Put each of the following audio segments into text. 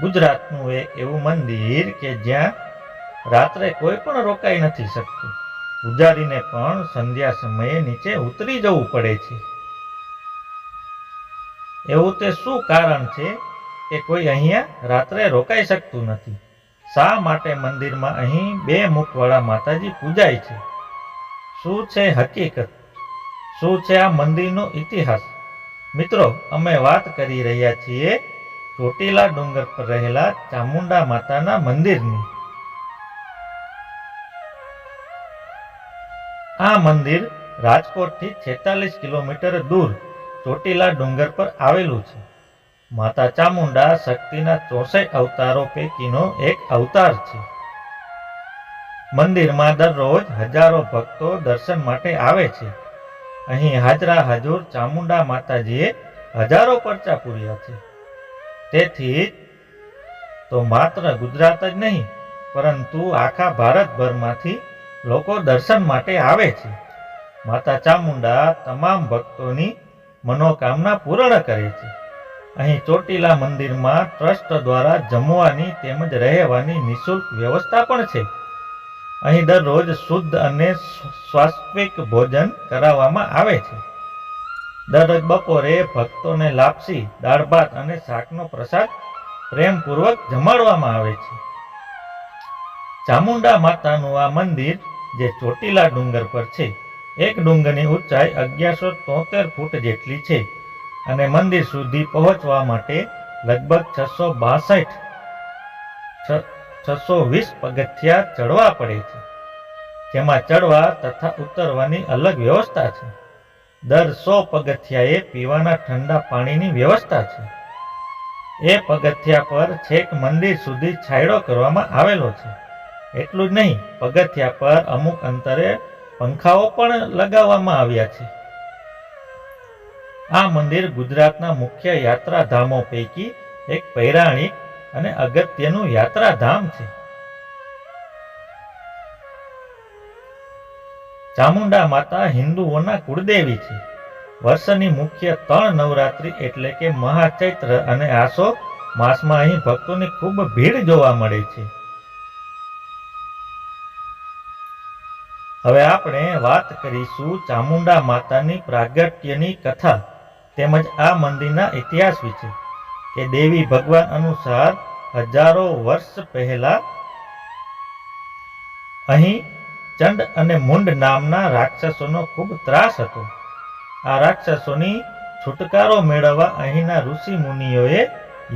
ગુજરાતનું એક એવું મંદિર કે જ્યાં રાત્રે કોઈ પણ રોકાઈ નથી શકતું. પૂજારીને પણ સંધ્યા સમયે નીચે ઉતરી જવું પડે છે. એવું તે શું કારણ છે કે કોઈ અહીંયા રાત્રે રોકાઈ શકતું નથી? શા માટે મંદિરમાં અહીં બે મુખવાળા માતાજી પૂજાય છે? શું છે હકીકત? શું છે આ મંદિરનો ઇતિહાસ? મિત્રો, અમે વાત કરી રહ્યા છીએ ચોટીલા ડુંગર પર રહેલા ચામુંડા માતાના મંદિરની. આ મંદિર રાજકોટથી છેતાલીસ કિલોમીટર દૂર ચોટીલા ડુંગર પર આવેલું છે. માતા ચામુંડા શક્તિના ચોસઠ અવતારો પૈકીનો એક અવતાર છે. મંદિરમાં દરરોજ હજારો ભક્તો દર્શન માટે આવે છે. અહીં હાજરા હાજુર ચામુંડા માતાજીએ હજારો પરચા પૂર્યા છે. તેથી તો માત્ર ગુજરાત જ નહીં, પરંતુ આખા ભારતભરમાંથી લોકો દર્શન માટે આવે છે. માતા ચામુંડા તમામ ભક્તોની મનોકામના પૂર્ણ કરે છે. અહીં ચોટીલા મંદિરમાં ટ્રસ્ટ દ્વારા જમવાની તેમજ રહેવાની નિઃશુલ્ક વ્યવસ્થા પણ છે. અહીં દરરોજ શુદ્ધ અને સ્વાસ્વિક ભોજન કરાવવામાં આવે છે. દરરોજ બપોરે ભક્તોને લાપસી, દાળ ભાત અને શાકનો પ્રસાદ પ્રેમપૂર્વક જમાડવામાં આવે છે. ચામુંડા માતાનું આ મંદિર, જે ચોટીલા ડુંગર પર છે, એક ડુંગરની ઊંચાઈ અગિયારસો તોતેર ફૂટ જેટલી છે અને મંદિર સુધી પહોંચવા માટે લગભગ છસો બાસઠ છસો વીસ પગથિયા ચડવા પડે છે. જેમાં ચડવા તથા ઉતરવાની અલગ વ્યવસ્થા છે. દર સો પગથિયાએ પીવાના ઠંડા પાણીની વ્યવસ્થા છે. એ પગથિયા પર છેક મંદિર સુધી છાંયડો કરવામાં આવેલો છે. એટલું જ નહીં, પગથિયા પર અમુક અંતરે પંખાઓ પણ લગાવવામાં આવ્યા છે. આ મંદિર ગુજરાતના મુખ્ય યાત્રાધામો પૈકી એક પૈરાણિક અને અગત્યનું યાત્રાધામ છે. ચામુંડા માતા હિન્દુઓના કુળદેવી છે. વર્ષની મુખ્ય ત્રણ નવરાત્રી એટલે કે મહાચૈત્ર અને આસો માસમાં અહીં ભક્તોની ખૂબ ભીડ જોવા મળે છે. હવે આપણે વાત કરીશું ચામુંડા માતાની પ્રાગટ્યની કથા તેમજ આ મંદિરના ઇતિહાસ વિશે કે દેવી ભગવાન અનુસાર હજારો વર્ષ પહેલા અહીં ચંડ અને મુંડ નામના રાક્ષસોનો ખૂબ ત્રાસ હતો. આ રાક્ષસોની છુટકારો મેળવવા અહીંના ઋષિ મુનિઓએ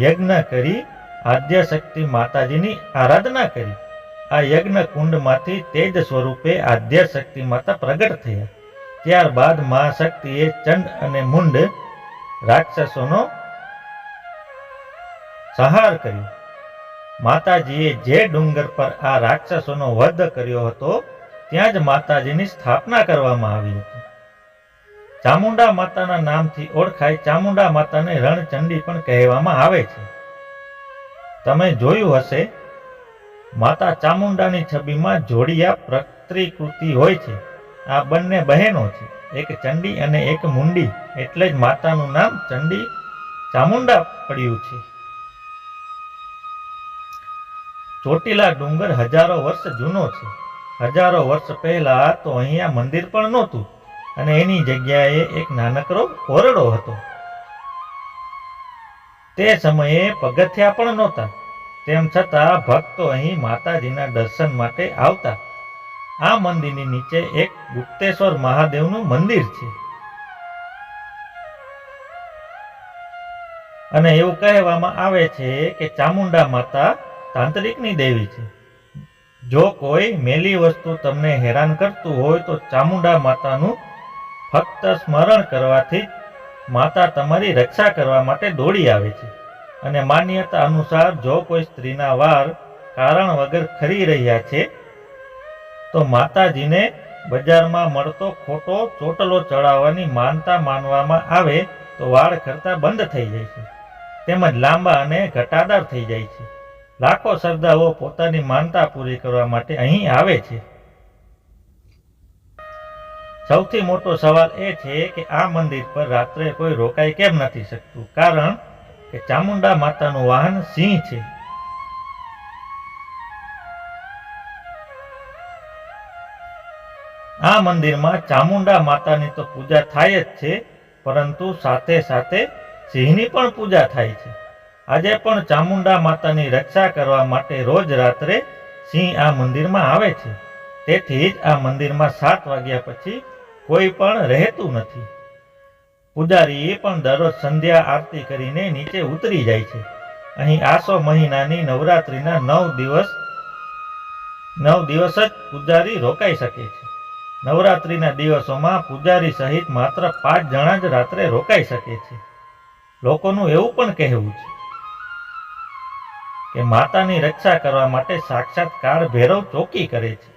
યજ્ઞ કરી આદ્ય શક્તિ માતાજીની આરાધના કરી. આ યજ્ઞ કુંડમાંથી તેજ સ્વરૂપે આદ્ય શક્તિ માતા પ્રગટ થયા. ત્યારબાદ મહાશક્તિએ ચંડ અને મુંડ રાક્ષસોનો સંહાર કર્યો. માતાજીએ જે ડુંગર પર આ રાક્ષસોનો વધ કર્યો હતો ત્યાં જ માતાજીની સ્થાપના કરવામાં આવી હતી. ચામુંડા માતાના નામથી ઓળખાય ચામુંડા માતાને રણચંડી પણ કહેવામાં આવે છે. તમે જોયું હશે, માતા ચામુંડાની છબીમાં જોડિયા પ્રતિકૃતિ હોય છે. આ બંને બહેનો છે, એક ચંડી અને એક મુંડી, એટલે જ માતાનું નામ ચંડી ચામુંડા પડ્યું છે. ચોટીલા ડુંગર હજારો વર્ષ જૂનો છે. હજારો વર્ષ પહેલા તો અહીંયા મંદિર પણ નહોતું અને એની જગ્યાએ એક નાનકડો ઓરડો હતો. તે સમયે પગથિયા પણ નહોતા. તેમ છતાં ભક્તો અહીં માતાજીના દર્શન માટે આવતા. આ મંદિરની નીચે એક ગુપ્તેશ્વર મહાદેવનું મંદિર છે. અને એવું કહેવામાં આવે છે કે ચામુંડા માતા તાંત્રિકની દેવી છે. જો કોઈ મેલી વસ્તુ તમને હેરાન કરતું હોય તો ચામુંડા માતાનું ફક્ત સ્મરણ કરવાથી માતા તમારી રક્ષા કરવા માટે દોડી આવે છે. અને માન્યતા અનુસાર જો કોઈ સ્ત્રીના વાર કારણ વગર ખરી રહ્યા છે, તો માતાજીને બજારમાં મળતો ખોટો ચોટલો ચડાવવાની માનતા માનવામાં આવે તો વાળ કરતા બંધ થઈ જાય છે. તેમજ લાંબા અને ઘટાદાર થઈ જાય છે. લાખો શ્રદ્ધાઓ પોતાની માનતા પૂરી કરવા માટે અહીં આવે છે. સૌથી મોટો સવાલ એ છે કે આ મંદિર પર રાત્રે કોઈ રોકાઈ કેમ નથી શકતું? કારણ કે ચામુંડા માતાનું વાહન સિંહ છે. આ મંદિરમાં ચામુંડા માતાની તો પૂજા થાય જ છે, પરંતુ સાથે સાથે સિંહની પણ પૂજા થાય છે. આજે પણ ચામુંડા માતાની રક્ષા કરવા માટે રોજ રાત્રે સિંહ આ મંદિરમાં આવે છે. તેથી જ આ મંદિરમાં સાત વાગ્યા પછી કોઈ પણ રહેતું નથી. પૂજારી પણ દરરોજ સંધ્યા આરતી કરીને નીચે ઉતરી જાય છે. અહીં આસો મહિનાની નવરાત્રિના નવ દિવસ નવ દિવસ જ પૂજારી રોકાઈ શકે છે. નવરાત્રિના દિવસોમાં પૂજારી સહિત માત્ર પાંચ જણા જ રાત્રે રોકાઈ શકે છે. લોકોનું એવું પણ કહેવું છે કે માતાની રક્ષા કરવા માટે સાક્ષાત કાળ ભૈરવ ચોકી કરે છે.